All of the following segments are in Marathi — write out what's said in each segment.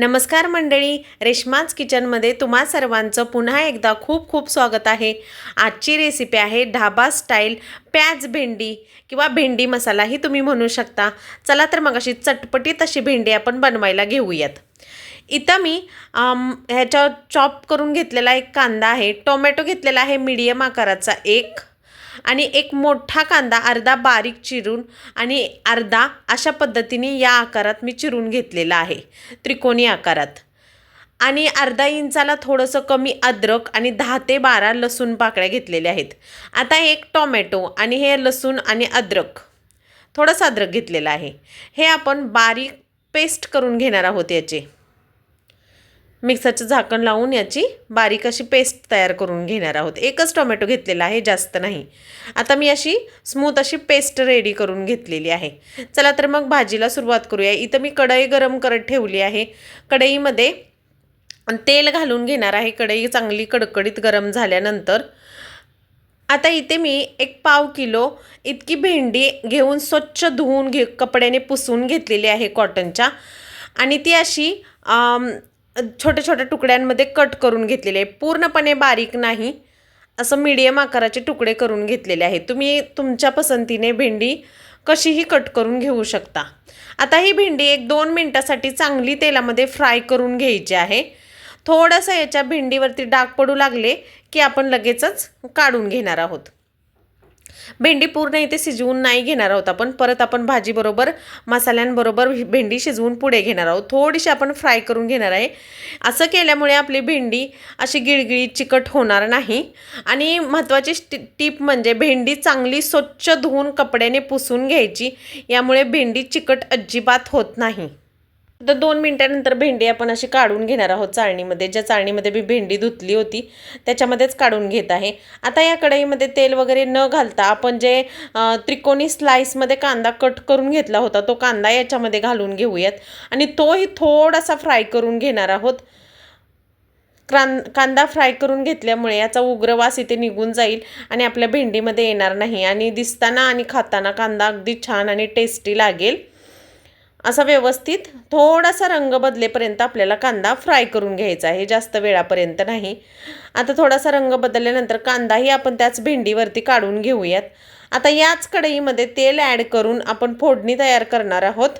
नमस्कार मंडळी रेश्माच किचनमध्ये तुम्हा सर्वांचं पुन्हा एकदा खूप खूप स्वागत आहे. आजची रेसिपी आहे ढाबा स्टाईल प्याज भेंडी किंवा भेंडी मसालाही तुम्ही म्हणू शकता. चला तर मग अशी चटपटीत अशी भेंडी आपण बनवायला घेऊयात. इथं मी ह्याच्यावर ह्याच्या चॉप करून घेतलेला एक कांदा आहे. टोमॅटो घेतलेला आहे मीडियम आकाराचा एक. आणि एक मोठा कांदा अर्धा बारीक चिरून आणि अर्धा अशा पद्धतीने या आकारात मी चिरून घेतलेला आहे. त्रिकोणी आकारात. आणि अर्धा इंचाला थोडंसं कमी अद्रक आणि दहा ते बारा लसूण पाकळ्या घेतलेल्या आहेत. आता एक टोमॅटो आणि हे लसूण आणि अद्रक. थोडंसं अद्रक घेतलेलं आहे. हे आपण बारीक पेस्ट करून घेणार आहोत याचे. मिक्सरचं झाकण लावून याची बारीक अशी पेस्ट तयार करून घेणार आहोत. एकच टोमॅटो घेतलेला आहे जास्त नाही. आता मी अशी स्मूथ अशी पेस्ट रेडी करून घेतलेली आहे. चला तर मग भाजीला सुरुवात करूया. इथं मी कढई गरम करत ठेवली आहे. कढईमध्ये तेल घालून घेणार आहे. कढई चांगली कडकडीत गरम झाल्यानंतर. आता इथे मी एक पाव किलो इतकी भेंडी घेऊन स्वच्छ धुवून घे कपड्याने पुसून घेतलेली आहे कॉटनच्या आणि ती अशी छोट्या छोट्या तुकड्यांमध्ये कट करून घेतलेले आहे पूर्णपणे बारीक नाही असं मीडियम आकाराचे तुकडे करून घेतलेले आहेत. तुम्ही तुमच्या पसंतीने भेंडी कशीही कट करून घेऊ शकता. आता ही भेंडी एक दोन मिनटासाठी चांगली तेलामध्ये फ्राय करून घ्यायची आहे. थोडंसं याच्या भेंडीवरती डाग पडू लागले की आपण लगेचच काढून घेणार आहोत. भेंडी पूर्ण इथे शिजवून नाही घेणार आहोत आपण. परत आपण भाजीबरोबर मसाल्यांबरोबर भेंडी शिजवून पुढे घेणार आहोत. थोडीशी आपण फ्राय करून घेणार आहे. असं केल्यामुळे आपली भेंडी अशी गिळगिळी चिकट होणार नाही. आणि महत्त्वाची टी- टीप म्हणजे भेंडी चांगली स्वच्छ धुवून कपड्याने पुसून घ्यायची. यामुळे भेंडी चिकट अजिबात होत नाही. तर दोन मिनटानंतर भेंडी आपण अशी काढून घेणार आहोत चाळणीमध्ये. ज्या चाळणीमध्ये मी भेंडी धुतली होती त्याच्यामध्येच काढून घेत आहे. आता या कढईमध्ये तेल वगैरे न घालता आपण जे त्रिकोणी स्लाईसमध्ये कांदा कट करून घेतला होता तो कांदा याच्यामध्ये घालून घेऊयात. आणि तोही थोडासा फ्राय करून घेणार आहोत. क्रां कांदा फ्राय करून घेतल्यामुळे याचा उग्र वास इथे निघून जाईल आणि आपल्या भेंडीमध्ये येणार नाही. आणि दिसताना आणि खाताना कांदा अगदी छान आणि टेस्टी लागेल. असा व्यवस्थित थोडासा रंग बदलेपर्यंत आपल्याला कांदा फ्राय करून घ्यायचा आहे. जास्त वेळापर्यंत नाही. आता थोडासा रंग बदलल्यानंतर कांदाही आपण त्याच भेंडीवरती काढून घेऊयात. आता याच कढईमध्ये तेल ॲड करून आपण फोडणी तयार करणार आहोत.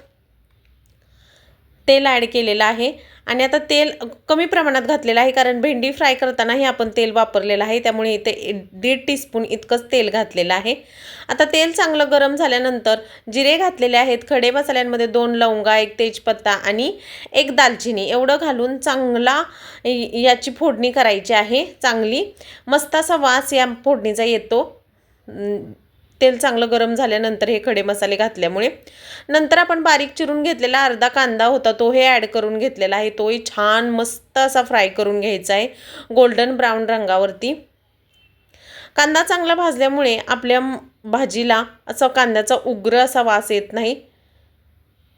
तेल ॲड केलेलं आहे. आणि आता तेल कमी प्रमाणात घातलेलं आहे कारण भेंडी फ्राय करतानाही आपण तेल वापरलेलं आहे. त्यामुळे इथे दीड टीस्पून इतकंच तेल घातलेलं आहे. आता तेल चांगलं गरम झाल्यानंतर जिरे घातलेले आहेत. खडे मसाल्यांमध्ये दोन लवंगा एक तेजपत्ता आणि एक दालचिनी. एवढं घालून चांगला याची फोडणी करायची आहे. चांगली मस्त असा वास या फोडणीचा येतो. तेल चांगलं गरम झाल्यानंतर हे खडे मसाले घातल्यामुळे नंतर आपण बारीक चिरून घेतलेला अर्धा कांदा होता तो हे ॲड करून घेतलेला आहे. तोही छान मस्त असा फ्राय करून घ्यायचा आहे. गोल्डन ब्राऊन रंगावरती. कांदा चांगला भाजल्यामुळे आपल्या भाजीला असं कांद्याचा उग्र असा वास येत नाही.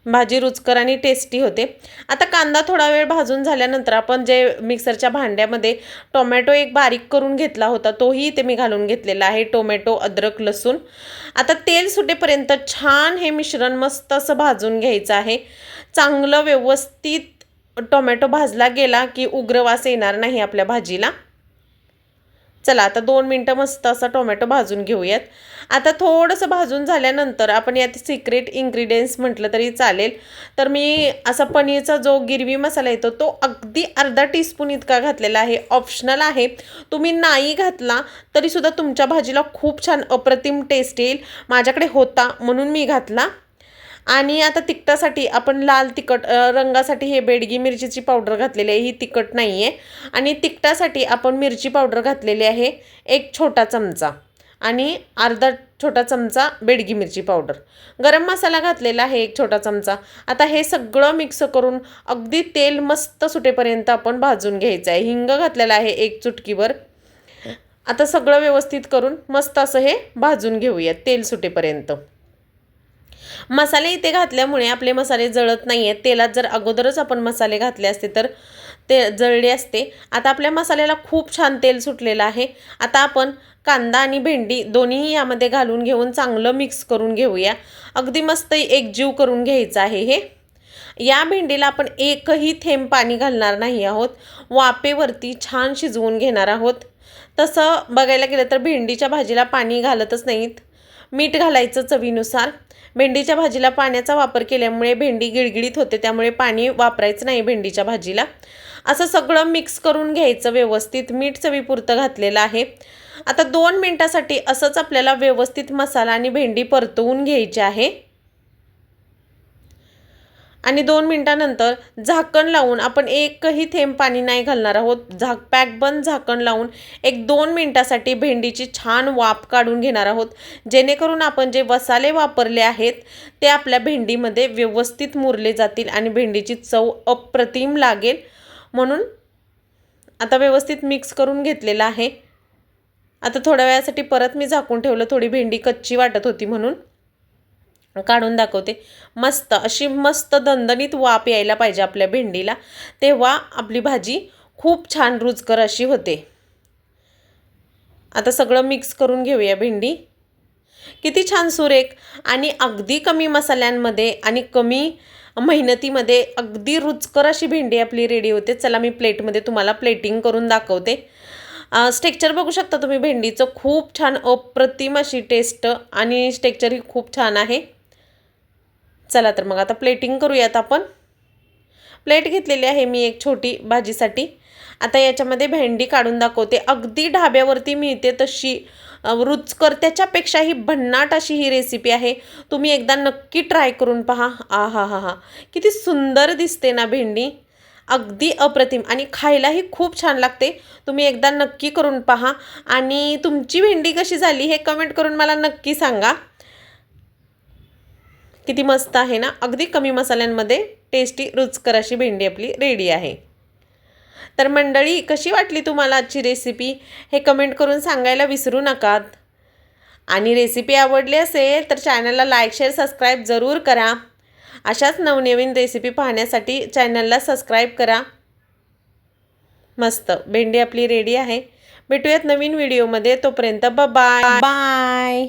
भाजी रुचकर आणि टेस्टी होते. आता कांदा थोडा वेळ भाजून झाल्यानंतर आपण जे मिक्सरच्या भांड्यामध्ये टोमॅटो एक बारीक करून घेतला होता तोही इथे मी घालून घेतलेला आहे टोमॅटो अद्रक लसूण. आता तेल सुटेपर्यंत छान हे मिश्रण मस्त असं भाजून घ्यायचं आहे. चांगलं व्यवस्थित टोमॅटो भाजला गेला की उग्र वास येणार नाही आपल्या भाजीला. चला आता दोन मिनटं मस्त असा टोमॅटो भाजून घेऊयात. आता थोडंसं भाजून झाल्यानंतर आपण यात सिक्रेट इन्ग्रेडियंट्स म्हटलं तरी चालेल. तर मी असा पनीरचा जो गिरवी मसाला येतो तो अगदी अर्धा टीस्पून इतका घातलेला आहे. ऑप्शनल आहे. तुम्ही नाही घातला तरीसुद्धा तुमच्या भाजीला खूप छान अप्रतिम टेस्ट येईल. माझ्याकडे होता म्हणून मी घातला. आणि आता तिखटासाठी आपण लाल तिखट रंगासाठी हे बेडगी मिरचीची पावडर घातलेली आहे ही तिखट नाही आहे आणि तिखटासाठी आपण मिरची पावडर घातलेली आहे एक छोटा चमचा. आणि अर्धा छोटा चमचा बेडगी मिरची पावडर. गरम मसाला घातलेला आहे एक छोटा चमचा. आता हे सगळं मिक्स करून अगदी तेल मस्त सुटेपर्यंत आपण भाजून घ्यायचं आहे. हिंग घातलेला आहे एक चुटकीवर. आता सगळं व्यवस्थित करून मस्त असं हे भाजून घेऊयात तेल सुटेपर्यंत. मसाले इथे घातल्यामुळे आपले मसाले जळत नाही आहेत तेलात जर अगोदरच आपण मसाले घातले असते तर ते जळले असते. आता आपल्या मसाल्याला खूप छान तेल सुटलेलं आहे. आता आपण कांदा आणि भेंडी दोन्हीही यामध्ये घालून घेऊन चांगलं मिक्स करून घेऊया. अगदी मस्त एकजीव करून घ्यायचं आहे हे. या भेंडीला आपण एकही थेंब पाणी घालणार नाही आहोत. वापेवरती छान शिजवून घेणार आहोत. तसं बघायला गेलं तर भेंडीच्या भाजीला पाणी घालतच नाहीत. मीठ घालायचं चवीनुसार. भेंडीच्या भाजीला पाण्याचा वापर केल्यामुळे भेंडी गिळगिळीत होते त्यामुळे पाणी वापरायचं नाही भेंडीच्या भाजीला. असं सगळं मिक्स करून घ्यायचं व्यवस्थित. मीठ चवीपुरतं घातलेलं आहे. आता दोन मिनटासाठी असंच आपल्याला व्यवस्थित मसाला आणि भेंडी परतवून घ्यायची आहे. आणि दोन मिनटानंतर झाकण लावून आपण एकही थेंब पाणी नाही घालणार आहोत. झाक पॅक बंद झाकण लावून एक दोन मिनटासाठी भेंडीची छान वाफ काढून घेणार आहोत. जेणेकरून आपण जे मसाले वापरले आहेत ते आपल्या भेंडीमध्ये व्यवस्थित मुरले जातील आणि भेंडीची चव अप्रतिम लागेल. म्हणून आता व्यवस्थित मिक्स करून घेतलेलं आहे. आता थोड्या वेळासाठी परत मी झाकून ठेवलं थोडी भेंडी कच्ची वाटत होती म्हणून. काढून दाखवते. मस्त अशी मस्त दणदणीत वाफ यायला पाहिजे आपल्या भेंडीला. तेव्हा आपली भाजी खूप छान रुचकर अशी होते. आता सगळं मिक्स करून घेऊया भेंडी. किती छान सुरेख आणि अगदी कमी मसाल्यांमध्ये आणि कमी मेहनतीमध्ये अगदी रुचकर अशी भेंडी आपली रेडी होते. चला मी प्लेटमध्ये तुम्हाला प्लेटिंग करून दाखवते. स्टेक्चर बघू शकता तुम्ही भेंडीचं. खूप छान अप्रतिम अशी टेस्ट आणि स्टेक्चर ही खूप छान आहे. चला तर मग आता प्लेटिंग करूयात आपण. प्लेट घेतलेली आहे मी एक छोटी भाजीसाठी. आता याच्यामध्ये भेंडी काढून दाखवते. अगदी ढाब्यावरती मिळते तशी. रुचकर त्याच्यापेक्षाही भन्नाट अशी ही रेसिपी आहे. तुम्ही एकदा नक्की ट्राय करून पहा. आ हा हा हा किती सुंदर दिसते ना भेंडी. अगदी अप्रतिम. आणि खायलाही खूप छान लागते. तुम्ही एकदा नक्की करून पहा. आणि तुमची भेंडी कशी झाली हे कमेंट करून मला नक्की सांगा. किती मस्त आहे ना? अगदी कमी मसाल्यांमध्ये टेस्टी रुचकर अशी भेंडी आपली रेडी आहे. तर मंडळी कशी वाटली तुम्हाला आजची रेसिपी हे कमेंट करून सांगायला विसरू नकात. आणि रेसिपी आवडली असेल तर चॅनलला लाईक शेअर सबस्क्राईब जरूर करा. अशाच नवनवीन रेसिपी पाहण्यासाठी चॅनलला सबस्क्राईब करा. मस्त भेंडी आपली रेडी आहे. भेटूयात नवीन व्हिडिओमध्ये तोपर्यंत बाय बाय